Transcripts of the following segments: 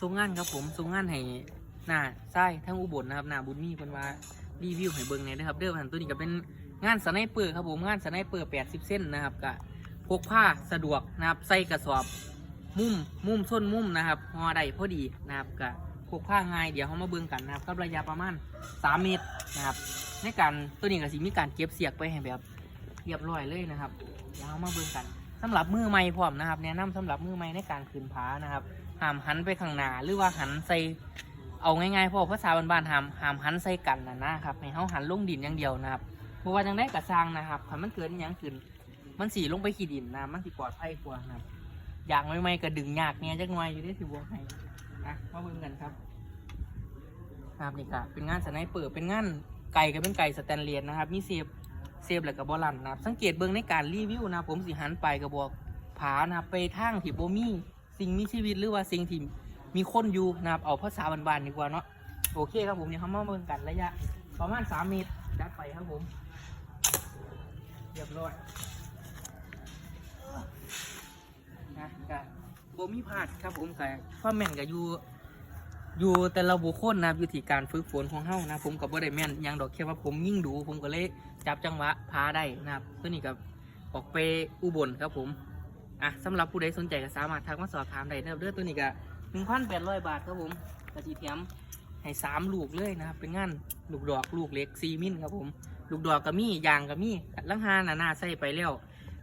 ส่งงานครับผมส่งงานให้หน้าไส้ทั้งอุบลนะครับหน้าบุญมีเพิ่นว่ารีวิวให้เบิ่งหน่ยนะครับเด้อพันตัวนี้ก็เป็นงานสไนเปอร์ครับผมงานสไนเปอร์80เส้นนะครับก็พกผ้าสะดวกนะครับใส่กระสอบมุมมุมส้นมุมนะครับงอได้พอดีนะครับก็พกผ้าง่ายเดี๋ยวเขามาเบิ่งกันนะครับกับระยะประมาณ3เมตรนะครับในการตัวนี้ก็สิมีการเก็บเสียกไปให้แบบเรียบร้อยเลยนะครับเดี๋ยวเขามาเบิ่งกัน สำหรับมือใหม่พร้อมนะครับ แนะนำสำหรับมือใหม่ในการขึ้นผานะครับห้ามหันไปข้างหน้าหรือว่าหันใส่เอาง่ายๆพราะภาษาบ้านๆห้ามห้ามหันใส่กันนะนะครับให้เขาหันลงดินอย่างเดียวนะครับเพราะว่าจังได้กระซางนะครับถ้ามันเกิดอหยังขึ้น มันสีลงไปขี้ดินนะมันสิปลอดภัยกว่านะครับอยางไม่ไม่ก็ดึงยากเนี่ยจักหน่อยอยู่ได้สิบวกให้อะมาเบิ่งกันครับครับนี่ก็เป็นงานสไนเปอร์เป็นงานไก่ก็เป็นไก่สแตนเลสนะครับมีเซฟ เซฟแล้วก็บอลันนะครับ สังเกตเบิ่งในการรีวิวนะผมสิหันไปก็บอกผานะไปทางที่โบมีสิ่งมีชีวิตหรือว่าสิ่งที่มีคนอยู่นะครับเอาภาษาบานๆดีกว่าเนาะโอเคครับผมเนี่ยเขามาเบิ่งกันระยะ ประมาณ 3 เมตรจัดไปครับผมเรียบร้อยนะก็บ่มีพลาดครับผมก็ความแม่นก็อยู่ อยู่แต่ละบุคคลนะครับอยู่ที่การฝึกฝนของเฮานะผมก็บ่ได้แม่นหยังดอกแค่ว่าผมยิ่งดู ผมก็เลยจับจังหวะพาได้นะครับตัวนี้ก็ออกไปอุบลครับผมอะสำหรับผู้ใดสนใจก็สามารถทักมาสอบถามได้นะครับเด้อตัวนี้ก็1,800บาทครับผมกระจีแถมให้สามลูกเลยนะครับเป็นงานลูกดอกลูกเล็ก4มิลครับผมลูกดอกก็มียางก็มีลังหาหนาใส่ไปแล้ว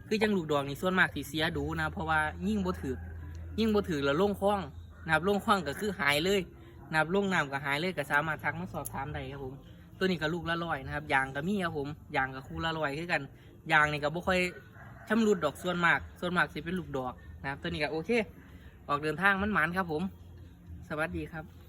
คือจังลูกดอกนี่ส่วนมากที่เสียดูนะเพราะว่ายิ่งบ่ถือยิ่งบ่ถือแล้วลงคล้องนะครับลงคล้องก็คือหายเลย นะครับลงน้ำก็หายเลยก็สามารถทักมาสอบถามได้ครับผม ตัวนี้ก็ลูกละลอยนะครับยางก็มีครับผมยางกับคู่ละลอยคือกันยางนี่ก็บ่ค่อยชำรุดดอกส่วนมาก ส่วนมากสิเป็นลูกดอกนะครับ ตัวนี้ก็โอเค ออกเดินทางมันหมันครับผม สวัสดีครับ